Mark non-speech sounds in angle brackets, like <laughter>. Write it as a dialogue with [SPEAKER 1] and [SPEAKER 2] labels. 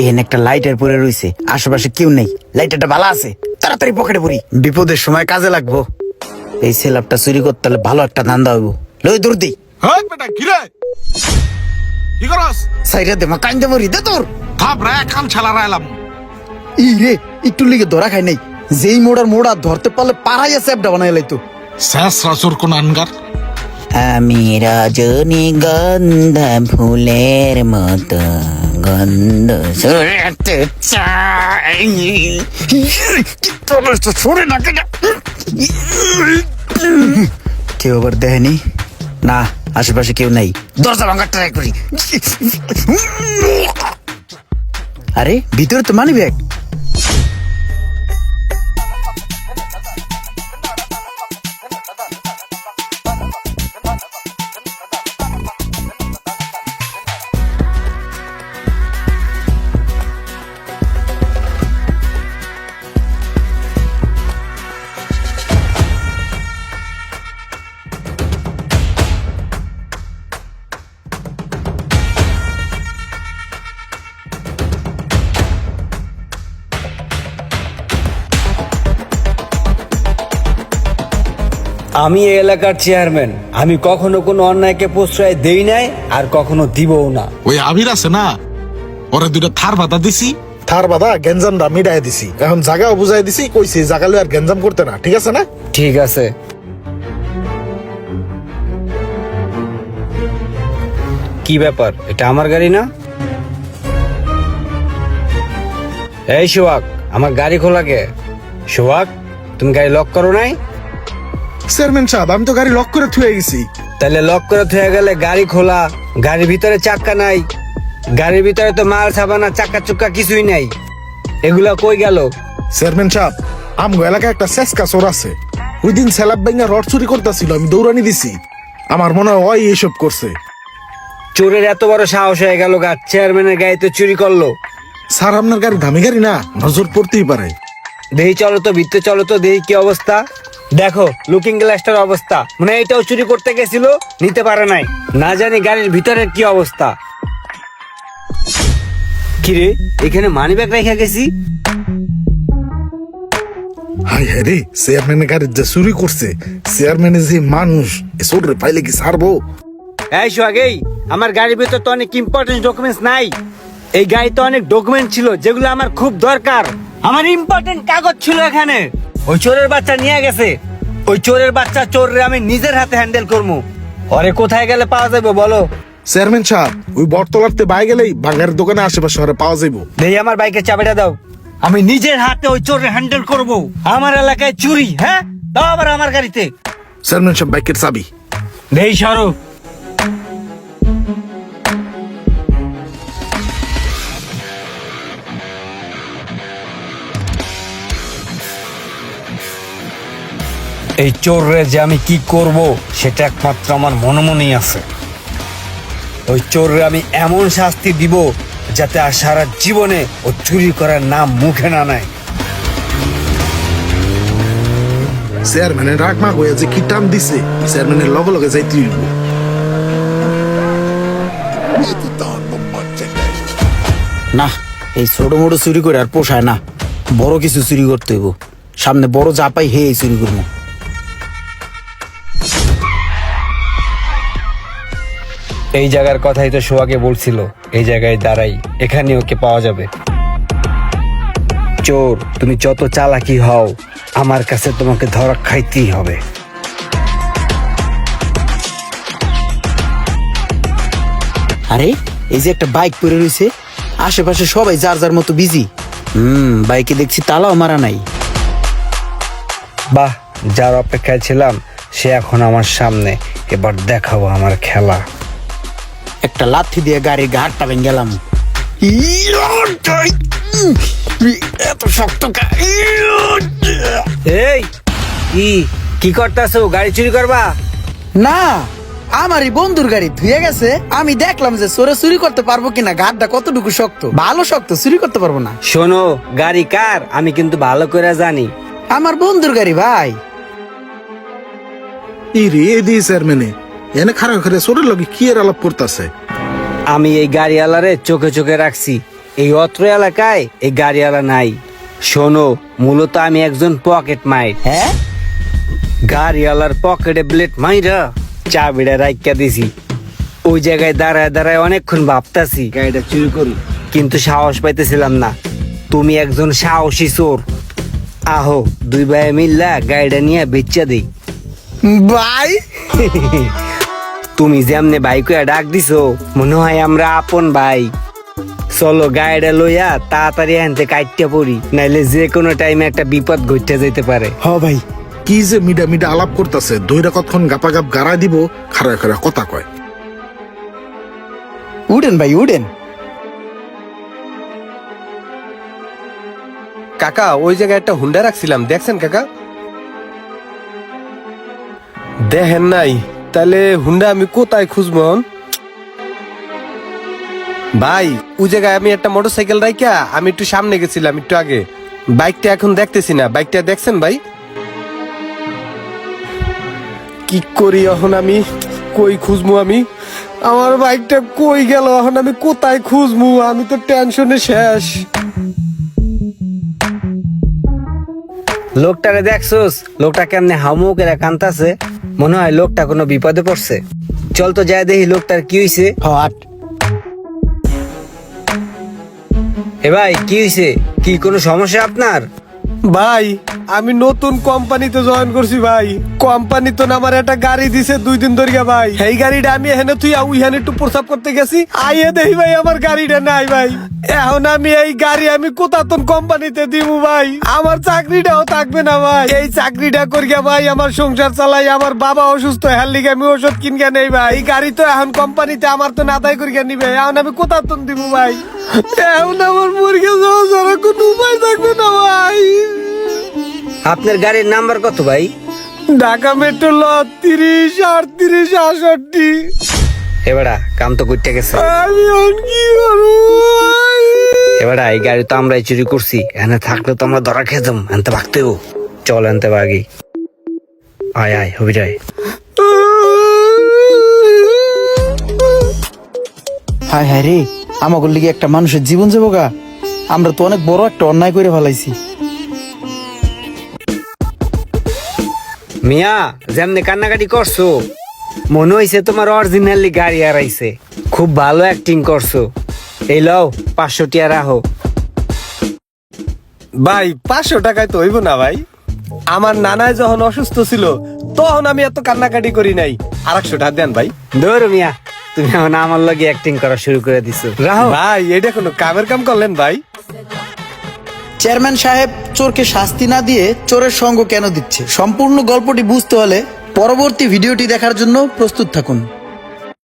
[SPEAKER 1] এখানে একটা লাইটার পরে রইছে আশেপাশে কেউ নেই। লাইটারটা ভালো আছে। তাড়াতাড়ি পকেটে পড়ি বিপদের সময় কাজে লাগবো। এই সেলাপটা চুরি করতে হলে ভালো একটা ধান্দা হইব। লই দূর দি।
[SPEAKER 2] হ্যাঁ বেটা কিরে কি করস?
[SPEAKER 1] সাইডে দে মা কাইন্দে মরি দে তোর।
[SPEAKER 2] থাপ রে কান ছালা রাইলাম
[SPEAKER 1] ই রে একটু লিগে ধরা খাই নাই। যেই মোড়ার মোড়া ধরতে পারলে পাড়াইয়া স্যাপটা বানাই লাইতো।
[SPEAKER 2] শেষ রাসুর কোন আনগার?
[SPEAKER 1] আমি রজনী গন্ধা ফুলের মতো। গন্ধ ছড়াতে চাই। তোর তো ছড়ে না কেন? কেউ আবার দেয়নি না আশেপাশে কেউ নাই। দরজা ভাঙার ট্রাই করি। আরে ভিতরে তো মানি ব্যাগ
[SPEAKER 3] আমি এই এলাকার চেয়ারম্যান। আমি কখনো কোনো অন্যায়কে প্রশ্রয় দেই নাই আর কখনো দিবও না।
[SPEAKER 2] ওই আবির আছে না? ওরে দুইটা থার বাতা দিছি।
[SPEAKER 4] থার বাদা গেঞ্জামটা মিটাই দিছি। এখন জায়গাও বুঝাই দিছি কইছি জায়গা লই আর গেঞ্জাম করতে না। ঠিক আছে না?
[SPEAKER 3] ঠিক আছে। কি ব্যাপার? এটা আমার গাড়ি না? এই সোহাগ আমার গাড়ি খোলা কে? সোহাগ তুমি গাড়ি লক করো নাই?
[SPEAKER 4] চেয়ারম্যান সাহেব আমি তো গাড়ি লক করে থুয়ে গেছি।
[SPEAKER 3] তাহলে লক করে থয়ে গেলে গাড়ি খোলা গাড়ির ভিতরে চাক্কা নাই। গাড়ির ভিতরে তো মাল সাবানা চাক্কা চুক্কা কিছুই নাই। এগুলা কই গেল?
[SPEAKER 4] চেয়ারম্যান সাহেব আমগো এলাকায় একটা শেষকা চোর আছে। ওই দিন স্যালাব ব্যাঙ্গা রড চুরি করতেছিল আমি দৌড়ানি দিছি। আমার মনে হয় ওই এইসব করছে।
[SPEAKER 3] চোরের এত বড় সাহস হয়ে গেল গা চেয়ারম্যানের গাড়িতে চুরি করল।
[SPEAKER 4] স্যার আপনার গাড়ি দামি গাড়ি না? নজর পড়তেই পারে।
[SPEAKER 3] দেহি চলো তো ভিতরে চলো তো দেহি কি অবস্থা? দেখো লুকিং গ্লাসটার অবস্থা। মানে এটাও চুরি করতে গেছিল নিতে পারে নাই। না জানি গাড়ির ভিতরের কি অবস্থা। কিরে এখানে মানি ব্যাগ রেখে গেছি?
[SPEAKER 4] হাই হ্যাঁ রে চেয়ারম্যানের গাড়ি যে চুরি করছে চেয়ারম্যানের যে মানুষ পাইলে কি ছাড়বো?
[SPEAKER 3] এই সোহাগেই আমার গাড়ির ভিতর তো অনেক ইম্পর্টেন্ট ডকুমেন্টস নাই। এই গাড়িতে অনেক ডকুমেন্ট ছিল যেগুলো আমার খুব দরকার। আমার ইম্পর্টেন্ট কাগজ ছিল এখানে। ওই চোরের বাচ্চা নিয়ে গেছে। ওই চোরের বাচ্চা চোররে আমি নিজের হাতে হ্যান্ডেল করব ওরে কোথায় গেলে পাওয়া যাবে বলো?
[SPEAKER 4] চেয়ারম্যান সাহেব ওই বটতলাতে বাই গেলেই ভাঙ্গারের দোকানে আশেপাশে শহরে পাওয়া যাইবো।
[SPEAKER 3] দেই আমার বাইকের চাবিটা দাও। আমি নিজের হাতে ওই চোরের হ্যান্ডেল করব। আমার এলাকায় চুরি হ্যাঁ? দাও আবার আমার গাড়িতে।
[SPEAKER 4] চেয়ারম্যান সাহেব বাইকের চাবি।
[SPEAKER 3] দেই সরো। এই চোররে যে আমি কি করব সেটা একমাত্র আমার মনে মনেই আছে। ওই চোররে আমি এমন শাস্তি দিব যাতে আর সারা জীবনে ও চুরি করার নাম মুখে না নেয়।
[SPEAKER 4] চেয়ারম্যানের রাগ মাগ হয়ে যে কি টান দিছে চেয়ারম্যানের লগে লগে যাইতে হইব।
[SPEAKER 1] না এই ছোট মোটো চুরি করে আর পোষায় না। বড় কিছু চুরি করতে হইব। সামনে বড় যা পাই হে এই চুরি করব।
[SPEAKER 3] এই জায়গার কথাই তো সোহাকে বলছিল এই জায়গায় দাঁড়াই এখানে ওকে পাওয়া যাবে। চোর তুমি যত চালাকি হও আমার কাছে তোমাকে ধরা খাইতেই হবে।
[SPEAKER 1] আরে এই যে একটা বাইক পরে রয়েছে আশেপাশে সবাই যার যার মতো বিজি হুম বাইকে দেখছি তালাও মারা নাই।
[SPEAKER 3] বাহ যার অপেক্ষায় ছিলাম সে এখন আমার সামনে এবার দেখাবো আমার খেলা।
[SPEAKER 1] একটা লাথি দিয়ে গাড়ির ঘাটটা ভেঙে গেলাম। এত শক্ত
[SPEAKER 3] এই ই কি করতেছো? গাড়ি চুরি করবা?
[SPEAKER 1] না আমারই বন্ধুর গাড়ি ধুয়ে গেছে। আমি দেখলাম যে চোরে চুরি করতে পারব কিনা ঘাটটা কতটুকু শক্ত? ভালো শক্ত চুরি করতে পারব না।
[SPEAKER 3] শোনো গাড়ি কার? আমি কিন্তু ভালো করে জানি।
[SPEAKER 1] আমার বন্ধুর গাড়ি ভাই।
[SPEAKER 4] ই রে এ দিয়ে চেয়ারম্যানে। এনে খারাপ খারাপ চোরের লগে কি এর আলাপ করতেছে?
[SPEAKER 3] আমি এই গাড়িওয়ালারে চোখে চোখে রাখছি। এই অত্র এলাকায় এই গাড়িওয়ালা নাই। শোনো মূলত আমি একজন পকেট মাইট
[SPEAKER 1] হ্যাঁ?
[SPEAKER 3] গাড়িওয়ালার পকেটে ব্লেড মাইরা চাবিটা রাইকা দিছি। ওই জায়গায় দাঁড়ায় দাঁড়ায় অনেকক্ষণ ভাবতাছি। গাড়িটা চুরি করি কিন্তু সাহস পাইতেছিলাম না। তুমি একজন সাহসী চোর। আহো দুই ভাই মিল্লা গাড়িটা নিয়ে বেচা দিই।
[SPEAKER 1] ভাই? <laughs>
[SPEAKER 3] তুমি যে যেমনে বাইকে ডাক দিছো মনে হয় আমরা আপন ভাই। চলো গাড়িটা লইয়া তাড়াতাড়ি আনতে কাটতে পড়ি নাইলে যে কোনো টাইমে একটা বিপদ ঘটতে যেতে পারে।
[SPEAKER 4] হ ভাই কি যে মিডা মিডা আলাপ করতেছে দইরা কতক্ষণ গাপা গাপ গাড়া দিব খারা খারা কথা কয়।
[SPEAKER 1] উডেন ভাই উডেন।
[SPEAKER 5] কাকা ওই জায়গায় একটা হুন্ডা রাখছিলাম দেখছেন কাকা? দেখেন নাই। তাহলে হুন্ডা আমি কোথায় খুঁজবো ভাই, ওই জায়গায় আমি একটা মোটরসাইকেল রাইকা আমি একটু সামনে গেছিলাম একটু আগে। বাইকটা এখন দেখতেছি না। বাইকটা দেখছেন ভাই? কি করি এখন আমি? কই খুঁজবো আমি? আমার বাইকটা কই গেল এখন? আমি কোথায় খুঁজবো? আমি তো টেনশনে শেষ।
[SPEAKER 3] লোকটারে দেখছোস? লোকটা কেমনে হামু করে কান্তাছে মনে হয় লোকটা কোনো বিপদে পড়ছে। চল তো যাই দেখি লোকটার কি হইছে।
[SPEAKER 1] হট
[SPEAKER 3] এ ভাই কি হইছে? কি কোনো সমস্যা আপনার?
[SPEAKER 5] ভাই আমি নতুন কোম্পানিতে জয়েন করছি ভাই। কোম্পানি তো না আমার একটা গাড়ি দিছে দুই দিন ধরিয়া ভাই। এই গাড়িটা আমি এখানে তুই উইহানে একটু প্রসাব করতে গেছি। আইয়ে দেখি ভাই আমার গাড়িটা নাই ভাই। এখন আমি এই গাড়ি আমি কোথাতন কোম্পানিতে দিব ভাই? আমার চাকরিটাও থাকবে না ভাই। এই চাকরিটা করিয়া ভাই আমার সংসার চালাই আমার বাবা অসুস্থ হেল লিগে আমি ওষুধ কিনকে নেই ভাই। এই গাড়ি তো এখন কোম্পানিতে আমার তো নাদাই করিয়া নিবে। এখন আমি কোথাতন দিব ভাই? এখন আমার মুরগি যাওয়া কোনো উপায় থাকবে না ভাই।
[SPEAKER 3] আপনার গাড়ির নাম্বার কত ভাই?
[SPEAKER 5] ঢাকা মেট্রো ল তিরিশ আটত্রিশ আষট্টি
[SPEAKER 3] এবারা কাম তো করতে গেছে।
[SPEAKER 5] আমি কি করব?
[SPEAKER 3] এবারা এই গাড়ি তো আমরাই চুরি করছি এখানে থাকলে তো আমরা ধরা খেতাম এনতে ভাগতেও চল এনতে ভাগি। আয় আয় হবি যায়
[SPEAKER 1] হায় হায় রে আমাকে লিগে একটা মানুষের জীবন যাব গা। আমরা তো অনেক বড় একটা অন্যায় করে ফেলাইছি।
[SPEAKER 3] মিয়া যেমনি কান্নাকাটি করছ মনে হইছে তোমার অরিজিনালি গাড়ি হারাইছে। খুব ভালো অ্যাক্টিং করছ। এই লও পাঁচশো টিয়া রাখো।
[SPEAKER 5] ভাই পাঁচশো টাকায় তো হইব না ভাই। আমার নানায় যখন অসুস্থ ছিল তখন আমি এত কান্নাকাটি করি নাই। আর একশো টাকা দেন ভাই।
[SPEAKER 3] ধরো মিয়া তুমি এখন আমার লগে অ্যাক্টিং করা শুরু করে দিছো। রাহো
[SPEAKER 5] ভাই এটা কোনো কামের কাম করলেন ভাই?
[SPEAKER 1] চেয়ারম্যান সাহেব চোরকে শাস্তি না দিয়ে চোরের সঙ্গ কেন দিচ্ছে? সম্পূর্ণ গল্পটি বুঝতে হলে পরবর্তী ভিডিওটি দেখার জন্য প্রস্তুত থাকুন।